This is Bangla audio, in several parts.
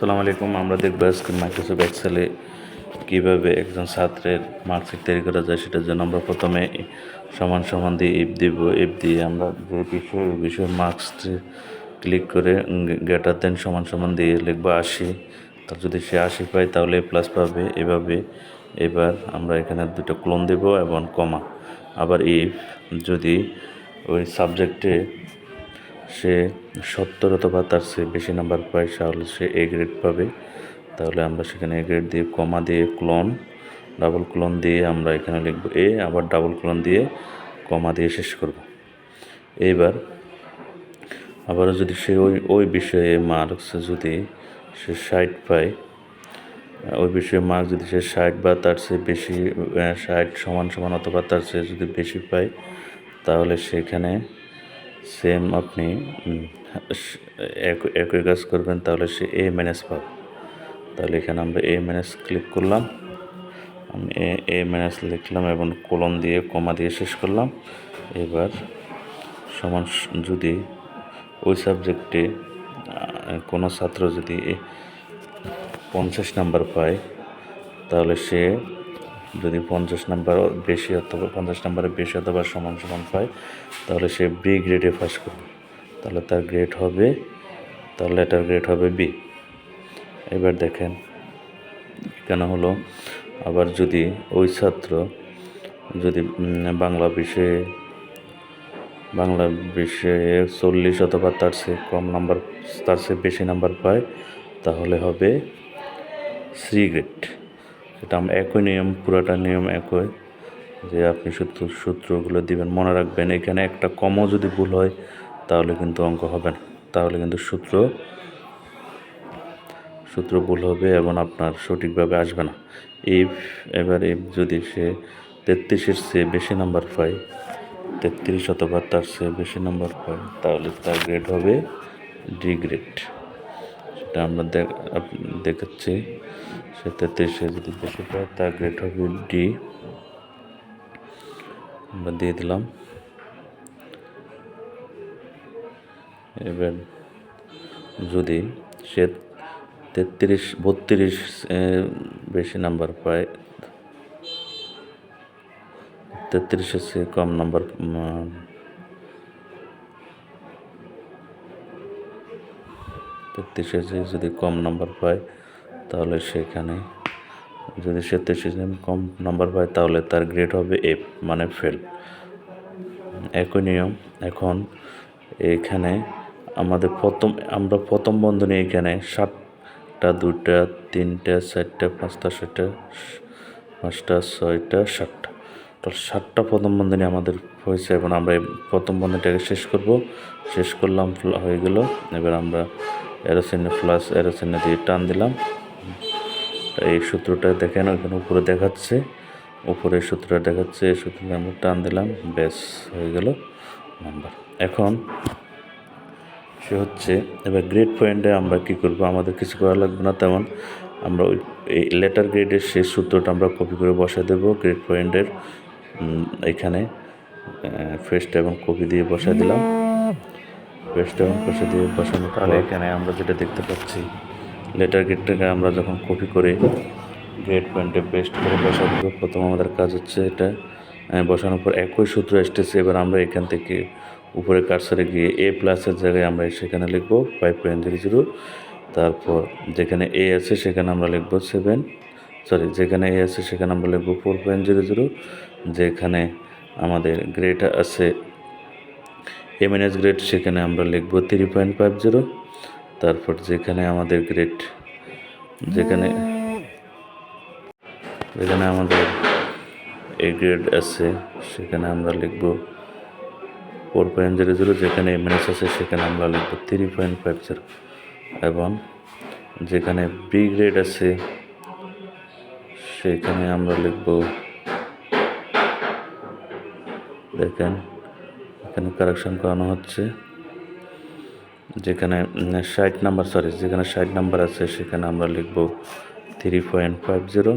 সালামু আলাইকুম, আমরা দেখব আজকে মাইক্রোসফট এক্সেলে কীভাবে একজন ছাত্রের মার্কশিট তৈরি করা যায় সেটার জন্য আমরা প্রথমে সমান সমান দিয়ে ইফ দিব। ইফ দিয়ে আমরা যে বিষয়, ওই বিষয়ের মার্কস ক্লিক করে গেটার দেন সমান সমান দিয়ে লিখব আশি। তার যদি সে আশি পায়, তাহলে প্লাস পাবে। এভাবে এবার আমরা এখানে দুটো ক্লোন দেব এবং কমা আবার ইফ যদি ওই সাবজেক্টে সে সত্তর অথবা তার চেয়ে বেশি নাম্বার পায়, তাহলে সে এ গ্রেড পাবে। তাহলে আমরা সেখানে এ গ্রেড দিয়ে কমা দিয়ে ক্লোন ডাবল ক্লোন দিয়ে আমরা এখানে লিখব এ আবার ডাবল ক্লোন দিয়ে কমা দিয়ে শেষ করব। এইবার আবারও যদি সে ওই ওই বিষয়ে মার্কস যদি সে ষাট পায়, ওই বিষয়ে মার্ক যদি সে ষাট বা তার চেয়ে বেশি ষাট সমান সমান অথবা তার চেয়ে যদি বেশি পায়, তাহলে সেখানে সেম আপনি একই কাজ করবেন, তাহলে সে এ ম্যানেজ পাবে। তাহলে এখানে আমরা এ ম্যানেজ ক্লিক করলাম। আমি এ এ ম্যানেজ লিখলাম এবং কলম দিয়ে কমা দিয়ে শেষ করলাম। এবার সমান যদি ওই সাবজেক্টে কোনো ছাত্র যদি পঞ্চাশ নাম্বার পায়, তাহলে সে যদি পঞ্চাশ নাম্বার বেশি অথবা পঞ্চাশ নাম্বারের বেশি অথবা সমান সমান পায়, তাহলে সে বি গ্রেডে পাস করবে। তাহলে তার গ্রেড হবে তাহলে এটার গ্রেড হবে বি এবার দেখেন কেন হলো, আবার যদি ওই ছাত্র যদি বাংলা বিষয়ে বাংলা বিষয়ে চল্লিশ অথবা তার চেয়ে কম নাম্বার, তার চেয়ে বেশি নাম্বার পায়, তাহলে হবে সি গ্রেড সেটা আমরা একই নিয়ম, পুরোটা নিয়ম একই, যে আপনি সূত্র, সূত্রগুলো দিবেন, মনে রাখবেন, এখানে একটা কমও যদি ভুল হয়, তাহলে কিন্তু অঙ্ক হবে না। তাহলে কিন্তু সূত্র সূত্র ভুল হবে এবং আপনার সঠিকভাবে আসবে না। ইফ এবার ইফ যদি সে তেত্রিশের চেয়ে বেশি নাম্বার পায়, তেত্রিশ অথবা তার চেয়ে বেশি নাম্বার পায়, তাহলে তার গ্রেড হবে ডি গ্রেড সেটা আমরা দেখাচ্ছি। সে তেত্রিশে যদি বেশি পায় তার গ্রেড হবে ডি আমরা দিয়ে দিলাম। এবার যদি সে তেত্রিশ, বত্রিশ বেশি নাম্বার পায় তেত্রিশের চেয়ে কম নাম্বার তেত্রিশের চেয়ে যদি কম নাম্বার পায় তাহলে সেখানে যদি সে তেত্রিশ কম নাম্বার পায়, তাহলে তার গ্রেড হবে এফ মানে ফেল একই নিয়ম। এখন এখানে আমাদের প্রথম, আমরা প্রথম বন্ধনী এখানে সাতটা দুটা তিনটা, চারটা, পাঁচটা, ছয়টা পাঁচটা, ছয়টা, সাতটা। তাহলে সাতটা প্রথম বন্ধনী আমাদের হয়েছে। এবং আমরা এই প্রথম বন্ধনীটাকে শেষ করব। শেষ করলাম, হয়ে গেল। এবার আমরা এরোসিনে প্লাস এরোসিনে দিয়ে টান দিলাম। এই সূত্রটা দেখেন ওইখানে উপরে দেখাচ্ছে। উপরে সূত্রটা দেখাচ্ছে এই সূত্রটা আমরা টান দিলাম ব্যাস হয়ে গেল নাম্বার। এখন সে হচ্ছে এবার গ্রেড পয়েন্টে আমরা কি করব? আমাদের কিছু করা লাগবে না তেমন। আমরা ওই এই লেটার গ্রেডের সেই সূত্রটা আমরা কপি করে বসা দেবো গ্রেড পয়েন্টের এখানে ফেস্ট এবং কপি দিয়ে বসা দিলাম। ফেস্ট এবং কষে দিয়ে বসানো তাহলে এখানে আমরা যেটা দেখতে পাচ্ছি লেটার গেটটাকে আমরা যখন কপি করে গ্রেড পয়েন্টে পেস্ট করে বসা দেবো প্রথম আমাদের কাজ হচ্ছে এটা বসানোর পর একই সূত্র এসতেছে এবার আমরা এখান থেকে উপরে কারসারে গিয়ে এ প্লাসের জায়গায় আমরা সেখানে লিখব ফাইভ পয়েন্ট জিরো জিরো তারপর যেখানে এ আছে সেখানে আমরা লিখব সেভেন সরি যেখানে এ আছে সেখানে আমরা লিখব ফোর পয়েন্ট জিরো জিরো যেখানে আমাদের গ্রেড আছে এমএনএস গ্রেড সেখানে আমরা লিখব থ্রি পয়েন্ট ফাইভ জিরো তারপর যেখানে আমাদের গ্রেড যেখানে যেখানে আমাদের এ গ্রেড আছে, সেখানে আমরা লিখব ফোর পয়েন্ট জিরো জিরো, যেখানে এমএনএস আছে সেখানে আমরা লিখব থ্রি পয়েন্ট ফাইভ জিরো এবং যেখানে বি গ্রেড আছে, সেখানে আমরা লিখব, দেখেন, এখানে কারেকশন করানো হচ্ছে। যেখানে ষাট নাম্বার সরি যেখানে ষাট নাম্বার আছে, সেখানে আমরা লিখব থ্রি পয়েন্ট ফাইভ জিরো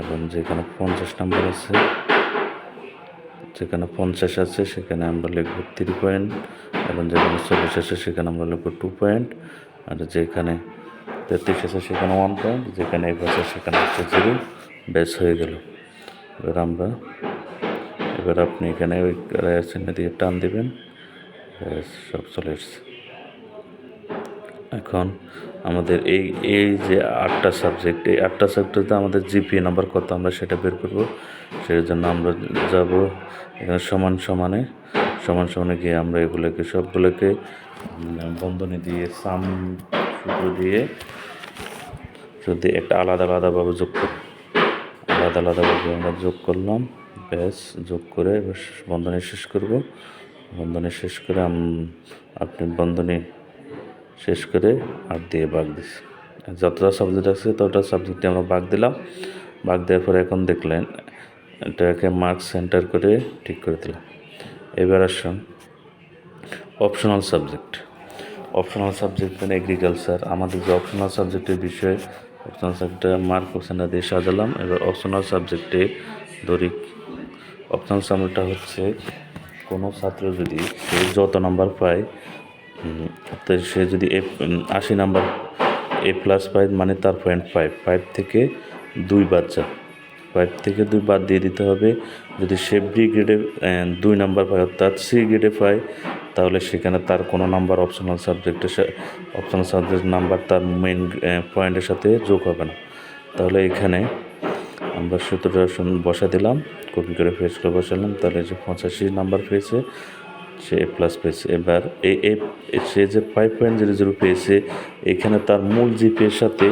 এবং যেখানে পঞ্চাশ নাম্বার আছে, যেখানে পঞ্চাশ আছে, সেখানে আমরা লিখব থ্রি পয়েন্ট এবং যেখানে চল্লিশ আছে, সেখানে আমরা লিখব টু পয়েন্ট আর যেখানে তেত্রিশ আছে, সেখানে ওয়ান পয়েন্ট যেখানে এফ আছে, সেখানে হচ্ছে জিরো ব্যাস হয়ে গেল। এবার আমরা, এবার আপনি এখানে ওই চিহ্ন দিয়ে টান দিবেন, ব্যাস সব চলে এসছে। এখন আমাদের এই এই যে আটটা সাবজেক্ট এই আটটা সাবজেক্টে আমাদের জিপিএ নাম্বার কত আমরা সেটা বের করব। সেই জন্য আমরা যাব এখানে সমান সমানে সমান সমানে গিয়ে আমরা এগুলোকে, সবগুলোকে বন্ধনী দিয়ে সাম সূত্র দিয়ে যদি একটা আলাদা আলাদাভাবে যোগ আলাদা আলাদাভাবে আমরা যোগ করলাম, ব্যাস, যোগ করে এবার বন্ধনী শেষ করব। বন্ধনী শেষ করে আপনি বন্ধনী শেষ করে আর দিয়ে বাঘ দিছি যতটা সাবজেক্ট আছে ততটা সাবজেক্টে আমরা বাঘ দিলাম। বাঘ দেওয়ার পরে এখন দেখলেন এটাকে মার্ক সেন্টার করে ঠিক করে দিলাম। এবার আসুন অপশনাল সাবজেক্ট অপশনাল সাবজেক্ট মানে এগ্রিকালচার আমাদের যে অপশনাল সাবজেক্টের বিষয়ে অপশনাল সাবজেক্টে মার্ক সেন্টার দিয়ে সাজালাম। এবার অপশনাল সাবজেক্টে ধরি। অপশনাল সাবজেক্টটা হচ্ছে কোনো ছাত্র যদি সে যত নাম্বার পায় তো সে যদি এ আশি নাম্বার, এ প্লাস পায় মানে তার পয়েন্ট ফাইভ ফাইভ থেকে দুই যায় ফাইভ থেকে দুই বাদ দিয়ে দিতে হবে। যদি সে বি গ্রেডে দুই নাম্বার পায়, অর্থাৎ সি গ্রেডে পায়, তাহলে সেখানে তার কোনো নাম্বার অপশনাল সাবজেক্টের অপশনাল সাবজেক্ট নাম্বার তার মেন পয়েন্টের সাথে যোগ হবে না। তাহলে এখানে আমরা সূত্রটা শুন- বসা দিলাম কপি করে ফেস করে বসালাম। তাহলে যে পঁচাশি নাম্বার পেয়েছে সে এ প্লাস পেয়েছে। এবার এ সে যে ফাইভ পয়েন্ট জিরো জিরো পেয়েছে, এখানে তার মূল জিপিএর সাথে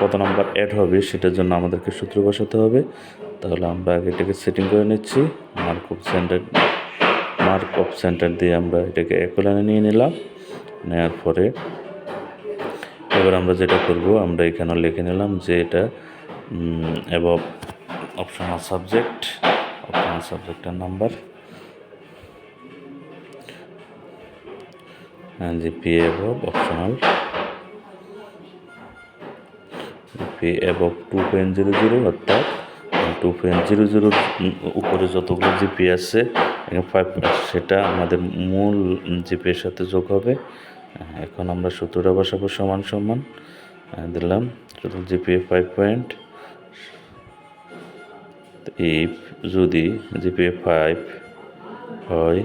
কত নাম্বার অ্যাড হবে সেটার জন্য আমাদেরকে সূত্র বসাতে হবে। তাহলে আমরা আগে এটাকে সেটিং করে নিচ্ছি। Mark of centre mark of centre দিয়ে আমরা এটাকে একলানে নিয়ে নিলাম। নেওয়ার পরে এবার আমরা যেটা করব, আমরা এখানে লিখে নিলাম যে এটা এবং অপশনাল সাবজেক্ট অপশনাল সাবজেক্টের নাম্বার জিপি এবং অপশনাল জিপি এবং টু পয়েন্ট জিরো জিরো অর্থাৎ টু পয়েন্ট জিরো জিরোর উপরে যতগুলো জিপি আছে ফাইভ সেটা আমাদের মূল জিপির সাথে যোগ হবে। এখন আমরা সূত্রটা বসাবো সমান সমান। দিলাম total GPA five point if যদি জিপিএ ফাইভ হয়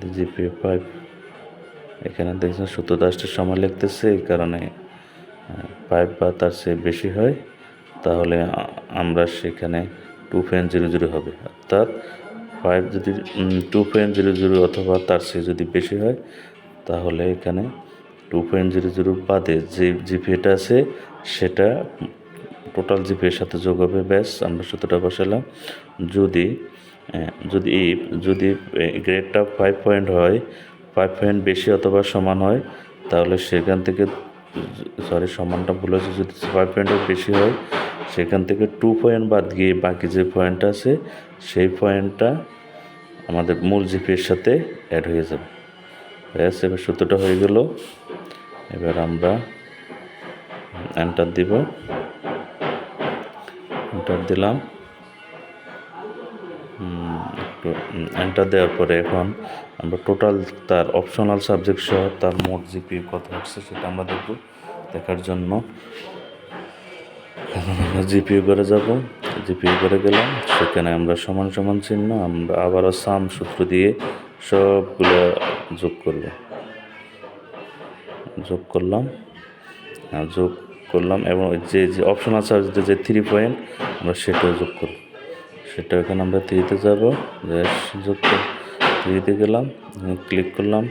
যদি জিপিএ ফাইভ এখানে দেখছেন সূত্র দাসটির সময় লিখতেছে এই কারণে ফাইভ বা তার চেয়ে বেশি হয়। তাহলে আমরা সেখানে টু পয়েন্ট জিরো জিরো হবে। অর্থাৎ ফাইভ যদি টু পয়েন্ট জিরো জিরো অথবা তার চেয়ে যদি বেশি হয়, তাহলে এখানে টু পয়েন্ট জিরো জিরো বাদে যে জিপিএটা আছে, সেটা টোটাল জিপিএর সাথে যোগ হবে। ব্যাস, আমরা সূত্রটা বসালাম। যদি যদি যদি গ্রেডটা ফাইভ পয়েন্ট হয় ফাইভ পয়েন্ট বেশি অথবা সমান হয়, তাহলে সেখান থেকে সরি সমানটা ভুল হয়েছে, যদি ফাইভ পয়েন্টের বেশি হয়, সেখান থেকে টু পয়েন্ট বাদ গিয়ে বাকি যে পয়েন্টটা আছে, সেই পয়েন্টটা আমাদের মূল জিপিএর সাথে অ্যাড হয়ে যাবে। ব্যাস, এবার সূত্রটা হয়ে গেল। এবার আমরা এন্টার দিব। এন্টার দিলাম। এন্টার দেওয়ার পরে এখন আমরা টোটাল তার অপশনাল সাবজেক্ট সহ তার মোট জিপি কত হচ্ছে সেটা আমরা দেখব, দেখার জন্য। এখন আমরা করে যাব জিপিও করে গেলাম, সেখানে আমরা সমান সমান চিহ্ন, আমরা আবারও সাম সূত্র দিয়ে সবগুলো যোগ করব। যোগ করলাম আর যোগ করলাম, এবং যে যে অপশনাল সাবজেক্টে যে থ্রি পয়েন্ট আমরা সেটাও যোগ করব। সেটা এখানে আমরা থ্রিতে যাব। ব্যাস যোগ থ্রিতে গেলাম ক্লিক করলাম।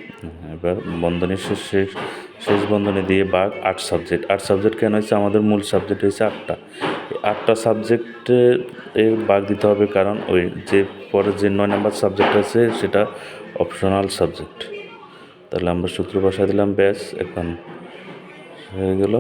এবার বন্ধনী শেষ শেষ শেষ বন্ধনী দিয়ে বাঘ আট সাবজেক্ট আট সাবজেক্ট কেন হয়েছে? আমাদের মূল সাবজেক্ট হয়েছে আটটা। এই আটটা সাবজেক্টে বাঘ দিতে হবে কারণ ওই যে পরে যে নয় নাম্বার সাবজেক্ট আছে, সেটা অপশনাল সাবজেক্ট তাহলে আমরা সূত্র বসা দিলাম, ব্যাস, এখন হয়ে গেল।